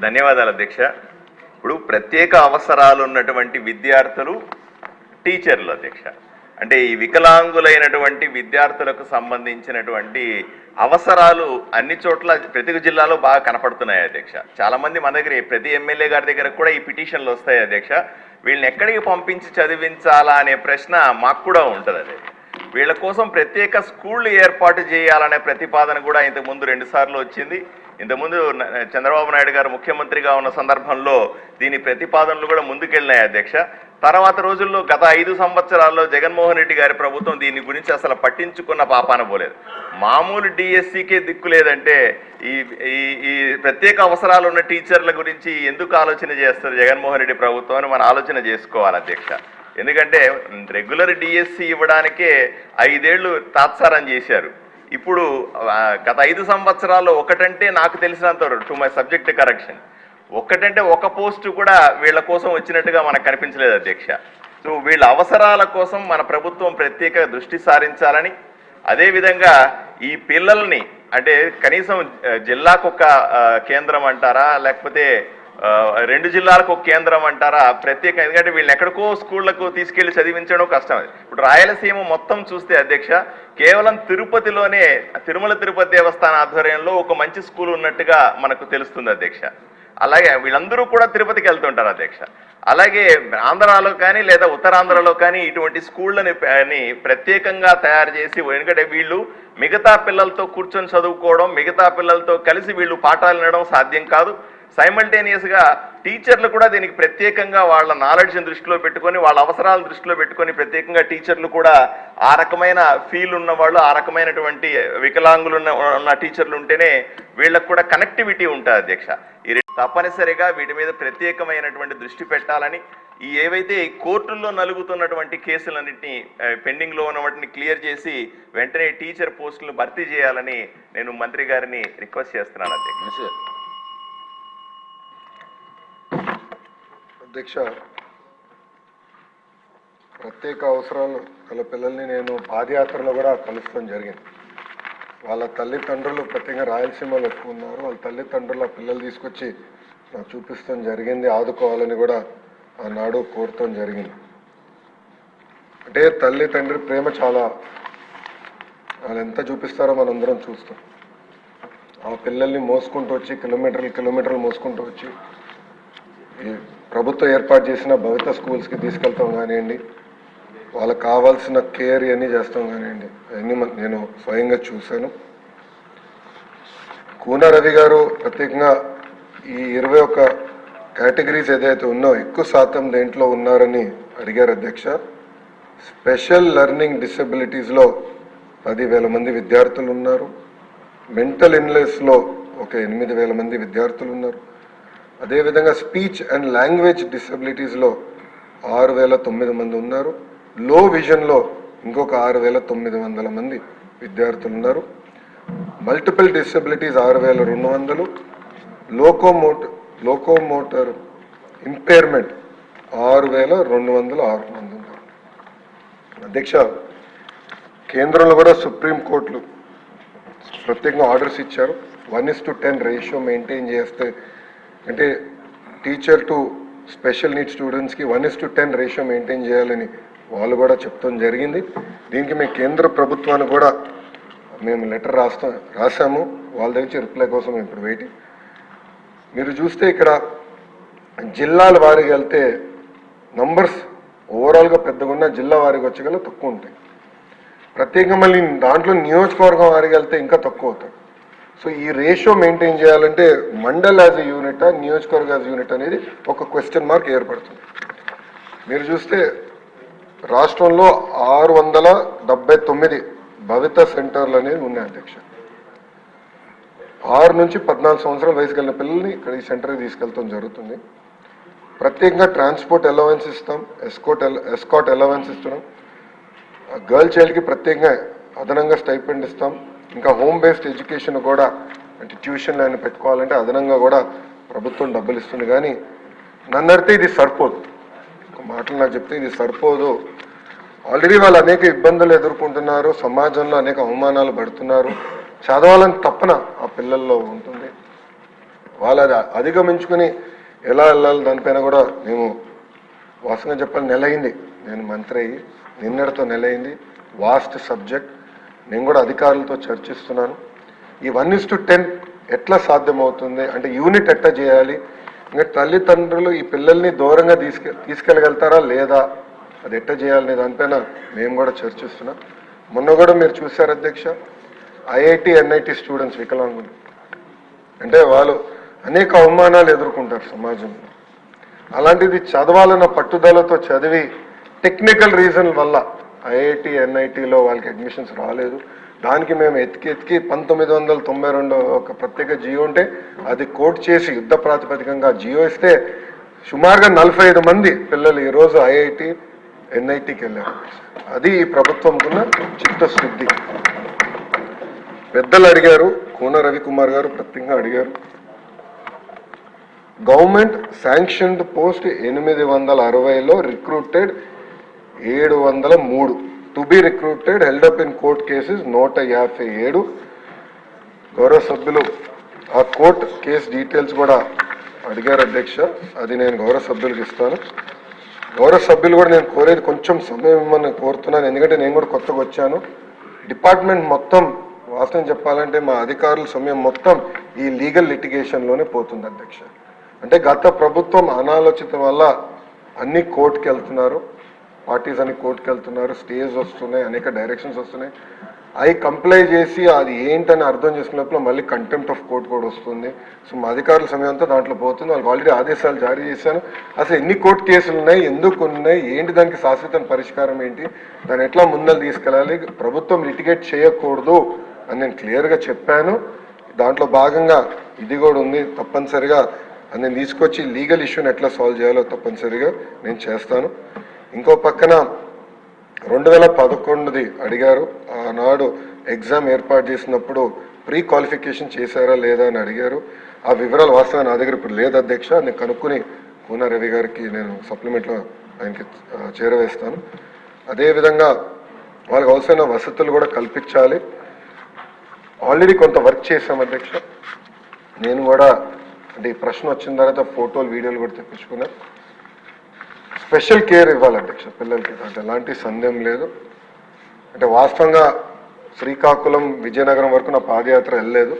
ధన్యవాదాలు అధ్యక్ష. ఇప్పుడు ప్రత్యేక అవసరాలు ఉన్నటువంటి విద్యార్థులు టీచర్లు అధ్యక్ష. అంటే ఈ వికలాంగులైనటువంటి విద్యార్థులకు సంబంధించినటువంటి అవసరాలు అన్ని చోట్ల ప్రతి జిల్లాలో బాగా కనపడుతున్నాయి అధ్యక్ష. చాలామంది మన దగ్గర ప్రతి ఎమ్మెల్యే గారి దగ్గర కూడా ఈ పిటిషన్లు వస్తాయి అధ్యక్ష. వీళ్ళని ఎక్కడికి పంపించి చదివించాలా అనే ప్రశ్న మాకు కూడా ఉంటుంది అధ్యక్ష. వీళ్ళ కోసం ప్రత్యేక స్కూళ్ళు ఏర్పాటు చేయాలనే ప్రతిపాదన కూడా ఇంతకుముందు రెండుసార్లు వచ్చింది. ఇంతకుముందు చంద్రబాబు నాయుడు గారు ముఖ్యమంత్రిగా ఉన్న సందర్భంలో దీని ప్రతిపాదనలు కూడా ముందుకెళ్ళినాయి అధ్యక్ష. తర్వాత రోజుల్లో గత ఐదు సంవత్సరాల్లో జగన్మోహన్ రెడ్డి గారి ప్రభుత్వం దీని గురించి అసలు పట్టించుకున్న పాపాన పోలేదు. మామూలు డిఎస్సికే దిక్కు లేదంటే ఈ ఈ ఈ ప్రత్యేక అవసరాలు ఉన్న టీచర్ల గురించి ఎందుకు ఆలోచన చేస్తారు జగన్మోహన్ రెడ్డి ప్రభుత్వం అని మనం ఆలోచన చేసుకోవాలి అధ్యక్ష. ఎందుకంటే రెగ్యులర్ డిఎస్సి ఇవ్వడానికే ఐదేళ్ళు తాత్సారం చేశారు. ఇప్పుడు గత ఐదు సంవత్సరాల్లో ఒకటంటే నాకు తెలిసినంత టు మై సబ్జెక్ట్ కరెక్షన్ ఒక్కటంటే ఒక పోస్టు కూడా వీళ్ళ కోసం వచ్చినట్టుగా మనకు కనిపించలేదు అధ్యక్ష. సో వీళ్ళ అవసరాల కోసం మన ప్రభుత్వం ప్రత్యేక దృష్టి సారించాలని అదేవిధంగా ఈ పిల్లల్ని అంటే కనీసం జిల్లాకు ఒక కేంద్రం అంటారా లేకపోతే రెండు జిల్లాలకు ఒక కేంద్రం అంటారా? ప్రత్యేక ఎందుకంటే వీళ్ళని ఎక్కడికో స్కూళ్ళకు తీసుకెళ్ళి చదివించడం కష్టం ఇప్పుడు రాయలసీమ మొత్తం చూస్తే అధ్యక్ష కేవలం తిరుపతిలోనే తిరుమల తిరుపతి దేవస్థాన ఆధ్వర్యంలో ఒక మంచి స్కూల్ ఉన్నట్టుగా మనకు తెలుస్తుంది అధ్యక్ష. అలాగే వీళ్ళందరూ కూడా తిరుపతికి వెళ్తుంటారు అధ్యక్ష. అలాగే ఆంధ్రాలో కానీ లేదా ఉత్తరాంధ్రలో కానీ ఇటువంటి స్కూళ్ళని అని ప్రత్యేకంగా తయారు చేసి ఎందుకంటే వీళ్ళు మిగతా పిల్లలతో కూర్చొని చదువుకోవడం మిగతా పిల్లలతో కలిసి వీళ్ళు పాఠాలు వినడం సాధ్యం కాదు. సైమల్టేనియస్గా టీచర్లు కూడా దీనికి ప్రత్యేకంగా వాళ్ళ నాలెడ్జ్ని దృష్టిలో పెట్టుకొని వాళ్ళ అవసరాలను దృష్టిలో పెట్టుకొని ప్రత్యేకంగా టీచర్లు కూడా ఆ రకమైన ఫీల్ ఉన్న వాళ్ళు ఆ రకమైనటువంటి వికలాంగులు ఉన్న ఉన్న టీచర్లు ఉంటేనే వీళ్ళకు కూడా కనెక్టివిటీ ఉంటుంది అధ్యక్ష. ఈ రెండు తప్పనిసరిగా వీటి మీద ప్రత్యేకమైనటువంటి దృష్టి పెట్టాలని ఈ ఏవైతే ఈ కోర్టుల్లో నలుగుతున్నటువంటి కేసులన్నింటినీ పెండింగ్లో ఉన్న వాటిని క్లియర్ చేసి వెంటనే టీచర్ పోస్టులను భర్తీ చేయాలని నేను మంత్రి గారిని రిక్వెస్ట్ చేస్తున్నాను అధ్యక్ష. అధ్యక్ష ప్రత్యేక అవసరాలు గల పిల్లల్ని నేను పాదయాత్రలో కూడా కలుస్తాం జరిగింది. వాళ్ళ తల్లిదండ్రులు ప్రత్యేకంగా రాయలసీమలో ఎక్కువ ఉన్నారు. వాళ్ళ తల్లిదండ్రుల పిల్లలు తీసుకొచ్చి నాకు చూపిస్తాం జరిగింది ఆదుకోవాలని కూడా ఆనాడు కోరటం జరిగింది. అంటే తల్లి తండ్రి ప్రేమ చాలా వాళ్ళు ఎంత చూపిస్తారో మనందరం చూస్తాం. ఆ పిల్లల్ని మోసుకుంటూ వచ్చి కిలోమీటర్లు కిలోమీటర్లు మోసుకుంటూ వచ్చి ప్రభుత్వం ఏర్పాటు చేసిన భవిత స్కూల్స్కి తీసుకెళ్తాం కానివ్వండి వాళ్ళకి కావాల్సిన కేర్ ఇవన్నీ చేస్తాం కానివ్వండి. అవన్నీ నేను స్వయంగా చూశాను. కూన రవి గారు ప్రత్యేకంగా ఈ ఇరవై ఒక్క కేటగిరీస్ ఏదైతే ఉన్నో ఎక్కువ శాతం దేంట్లో ఉన్నారని అడిగారు అధ్యక్ష. స్పెషల్ లెర్నింగ్ డిసెబిలిటీస్లో పదివేల మంది విద్యార్థులు ఉన్నారు. మెంటల్ ఇన్లెస్లో ఒక ఎనిమిది వేల మంది విద్యార్థులు ఉన్నారు. అదేవిధంగా స్పీచ్ అండ్ లాంగ్వేజ్ డిసబిలిటీస్లో ఆరు వేల తొమ్మిది మంది ఉన్నారు. లో విజన్లో ఇంకొక ఆరు వేల తొమ్మిది వందల మంది విద్యార్థులు ఉన్నారు. మల్టిపుల్ డిసబిలిటీస్ ఆరు వేల రెండు వందలు. లోకోమోట లోకోమోటర్ ఇంపైర్మెంట్ ఆరు వేల రెండు వందల ఆరు మంది ఉన్నారు. అధ్యక్ష కేంద్రంలో కూడా సుప్రీంకోర్టులు ప్రత్యేకంగా ఆర్డర్స్ ఇచ్చారు. One is to ten ratio maintain చేస్తే అంటే టీచర్ టు స్పెషల్ నీడ్ స్టూడెంట్స్కి one is to ten ratio maintain చేయాలని వాళ్ళు కూడా చెప్తాం జరిగింది. దీనికి మేము కేంద్ర ప్రభుత్వాన్ని కూడా మేము లెటర్ రాస్తాం రాసాము వాళ్ళ దగ్గర రిప్లై కోసం ఇప్పుడు వెయిటింగ్. మీరు చూస్తే ఇక్కడ జిల్లాల వారికి వెళ్తే నంబర్స్ ఓవరాల్గా పెద్దగా ఉన్న జిల్లా వారికి వచ్చగల తక్కువ ఉంటాయి. ప్రత్యేకంగా మళ్ళీ దాంట్లో నియోజకవర్గం వారికి వెళ్తే ఇంకా తక్కువ అవుతాయి. సో ఈ రేషియో మెయింటైన్ చేయాలంటే మండల్ యాజ్ ఎ యూనిట్ నియోజకవర్గ యాజ్ యూనిట్ అనేది ఒక క్వశ్చన్ మార్క్ ఏర్పడుతుంది. మీరు చూస్తే రాష్ట్రంలో ఆరు వందల డెబ్బై తొమ్మిది భవిత సెంటర్లు అనేవి ఉన్నాయి అధ్యక్ష. ఆరు నుంచి పద్నాలుగు సంవత్సరాల వయసు కలిగిన పిల్లల్ని ఇక్కడ ఈ సెంటర్కి తీసుకెళ్తాం జరుగుతుంది. ప్రత్యేకంగా ట్రాన్స్పోర్ట్ అలవెన్స్ ఇస్తాం ఎస్కోట్ ఎస్కాట్ అలవెన్స్ ఇస్తున్నాం. గర్ల్ చైల్డ్కి ప్రత్యేకంగా అదనంగా స్టైపెండ్ ఇస్తాం. ఇంకా హోమ్ బేస్డ్ ఎడ్యుకేషన్ కూడా అంటే ట్యూషన్లు ఆయన పెట్టుకోవాలంటే అదనంగా కూడా ప్రభుత్వం డబ్బులు ఇస్తుంది. కానీ నన్ను ఇది సరిపోదు. మాటలు నాకు చెప్తే ఇది సరిపోదు. ఆల్రెడీ వాళ్ళు అనేక ఇబ్బందులు ఎదుర్కొంటున్నారు సమాజంలో అనేక అవమానాలు పడుతున్నారు. చదవాలని తప్పన ఆ పిల్లల్లో ఉంటుంది. వాళ్ళు అది అధిగమించుకుని ఎలా వెళ్ళాలి దానిపైన కూడా మేము వాస్తవంగా చెప్పాలి నెల అయింది నేను మంత్రి అయ్యి నిన్నటితో నెల అయింది వాస్ట్ సబ్జెక్ట్ నేను కూడా అధికారులతో చర్చిస్తున్నాను. ఈ వన్ ఇస్ టు టెన్ ఎట్లా సాధ్యమవుతుంది? అంటే యూనిట్ ఎట్లా చేయాలి? ఇంకా తల్లిదండ్రులు ఈ పిల్లల్ని దూరంగా తీసుకె తీసుకెళ్ళగలుగుతారా లేదా? అది ఎట్ట చేయాలనే దానిపైన మేము కూడా చర్చిస్తున్నాం మొన్న కూడా మీరు చూశారు అధ్యక్ష ఐఐటి ఎన్ఐటి స్టూడెంట్స్ వికలాంగులు. అంటే వాళ్ళు అనేక అవమానాలు ఎదుర్కొంటారు సమాజంలో. అలాంటిది చదవాలన్న పట్టుదలతో చదివి టెక్నికల్ రీజన్ వల్ల ఐఐటి ఎన్ఐటిలో వాళ్ళకి అడ్మిషన్స్ రాలేదు. దానికి మేము ఎతికి ఎతికి పంతొమ్మిది వందల తొంభై రెండు ఒక ప్రత్యేక జియో ఉంటే అది కోట్ చేసి యుద్ధ ప్రాతిపదికంగా జియో ఇస్తే సుమారుగా నలభై ఐదు మంది పిల్లలు ఈరోజు ఐఐటి ఎన్ఐటికి వెళ్ళారు. అది ఈ ప్రభుత్వంకున్న చిత్తశుద్ధి. పెద్దలు అడిగారు కూన రవికుమార్ గారు ప్రత్యేకంగా అడిగారు. గవర్నమెంట్ శాంక్షన్డ్ పోస్ట్ ఎనిమిది వందల అరవైలో రిక్రూటెడ్ ఏడు వందల మూడు. To be recruited held up in court cases నూట యాభై ఏడు. గౌరవ సభ్యులు ఆ కోర్ట్ కేసు డీటెయిల్స్ కూడా అడిగారు అధ్యక్ష. అది నేను గౌరవ సభ్యులకు ఇస్తాను. గౌరవ సభ్యులు కూడా నేను కోరేది కొంచెం సమయం ఇవ్వమని కోరుతున్నాను. ఎందుకంటే నేను కూడా కొత్తగా వచ్చాను. డిపార్ట్మెంట్ మొత్తం వాస్తవం చెప్పాలంటే మా అధికారుల సమయం మొత్తం ఈ లీగల్ లిటిగేషన్లోనే పోతుంది అధ్యక్ష. అంటే గత ప్రభుత్వం అనాలోచితం వల్ల అన్ని కోర్టుకి వెళ్తున్నారు పార్టీస్ అన్ని కోర్టుకి వెళ్తున్నారు స్టేజ్ వస్తున్నాయి. అనేక డైరెక్షన్స్ వస్తున్నాయి. అవి కంప్లై చేసి అది ఏంటని అర్థం చేసుకున్నప్పుడు మళ్ళీ కంటెంప్ట్ ఆఫ్ కోర్ట్ కూడా వస్తుంది. సో మా అధికారుల సమయం అంతా దాంట్లో పోతుంది. వాళ్ళకి ఆల్రెడీ ఆదేశాలు జారీ చేశాను. అసలు ఎన్ని కోర్టు కేసులు ఉన్నాయి? ఎందుకు ఉన్నాయి? ఏంటి దానికి శాశ్వత పరిష్కారం ఏంటి? దాన్ని ఎట్లా ముందలు తీసుకెళ్ళాలి? ప్రభుత్వం లిటిగేట్ చేయకూడదు అని నేను క్లియర్గా చెప్పాను. దాంట్లో భాగంగా ఇది కూడా ఉంది తప్పనిసరిగా. అది నేను తీసుకొచ్చి లీగల్ ఇష్యూని ఎట్లా సాల్వ్ చేయాలో తప్పనిసరిగా నేను చేస్తాను. ఇంకో పక్కన రెండు వేల పదకొండుది అడిగారు. ఆనాడు ఎగ్జామ్ ఏర్పాటు చేసినప్పుడు ప్రీ క్వాలిఫికేషన్ చేశారా లేదా అని అడిగారు. ఆ వివరాలు వాస్తవం నా దగ్గర ఇప్పుడు లేదు అధ్యక్ష. నేను కనుక్కుని పూనా రవి గారికి నేను సప్లిమెంట్లో ఆయనకి చేరవేస్తాను. అదేవిధంగా వాళ్ళకి అవసరమైన వసతులు కూడా కల్పించాలి. ఆల్రెడీ కొంత వర్క్ చేశాం అధ్యక్ష. నేను కూడా అంటే ప్రశ్న వచ్చిన తర్వాత ఫోటోలు వీడియోలు కూడా తెప్పించుకున్నాను స్పెషల్ కేర్ ఇవ్వాలి పిల్లలకి అంటే ఎలాంటి సందేహం లేదు. అంటే వాస్తవంగా శ్రీకాకుళం విజయనగరం వరకు నా పాదయాత్ర వెళ్ళలేదు.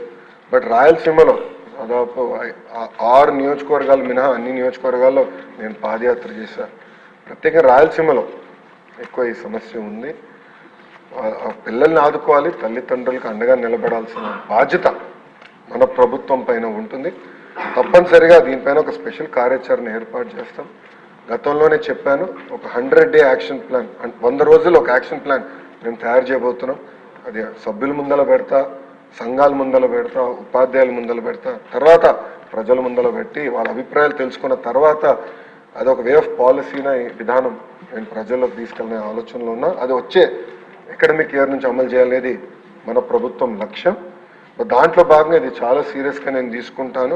బట్ రాయలసీమలో దాదాపు ఆరు నియోజకవర్గాలు మినహా అన్ని నియోజకవర్గాల్లో నేను పాదయాత్ర చేశాను ప్రత్యేకంగా రాయలసీమలో ఎక్కువ ఈ సమస్య ఉంది. పిల్లల్ని ఆదుకోవాలి తల్లిదండ్రులకు అండగా నిలబడాల్సిన బాధ్యత మన ప్రభుత్వం పైన ఉంటుంది. తప్పనిసరిగా దీనిపైన ఒక స్పెషల్ కార్యాచరణ ఏర్పాటు చేస్తాం. గతంలోనే చెప్పాను ఒక హండ్రెడ్ డే యాక్షన్ ప్లాన్ అంటే వంద రోజులు ఒక యాక్షన్ ప్లాన్ మేము తయారు చేయబోతున్నాం. అది సభ్యుల ముందల పెడతా సంఘాల ముందల పెడతా ఉపాధ్యాయుల ముందల పెడతా తర్వాత ప్రజల ముందల పెట్టి వాళ్ళ అభిప్రాయాలు తెలుసుకున్న తర్వాత అది ఒక వే ఆఫ్ పాలసీన విధానం నేను ప్రజల్లోకి తీసుకెళ్ళిన ఆలోచనలో ఉన్నా. అది వచ్చే అకాడమిక్ ఇయర్ నుంచి అమలు చేయాలనేది మన ప్రభుత్వం లక్ష్యం. దాంట్లో భాగంగా ఇది చాలా సీరియస్గా నేను తీసుకుంటాను.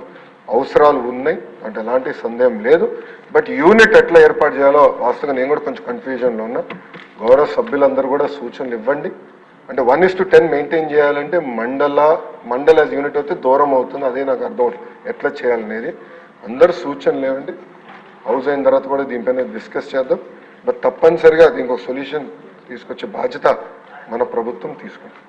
అవసరాలు ఉన్నాయి. అంటే ఎలాంటి సందేహం లేదు. బట్ యూనిట్ ఎట్లా ఏర్పాటు చేయాలో వాస్తవంగా నేను కూడా కొంచెం కన్ఫ్యూజన్లో ఉన్నా. గౌరవ సభ్యులందరూ కూడా సూచనలు ఇవ్వండి. అంటే one is to ten maintain చేయాలంటే మండల మండల యాజ్ యూనిట్ అయితే దూరం అవుతుంది. అదే నాకు అర్థం అవుతుంది. ఎట్లా చేయాలనేది. అందరు సూచనలు ఇవ్వండి. హౌస్ అయిన తర్వాత కూడా దీనిపైన డిస్కస్ చేద్దాం. బట్ తప్పనిసరిగా దీనికి ఒక సొల్యూషన్ తీసుకొచ్చే బాధ్యత మన ప్రభుత్వం తీసుకుంటుంది.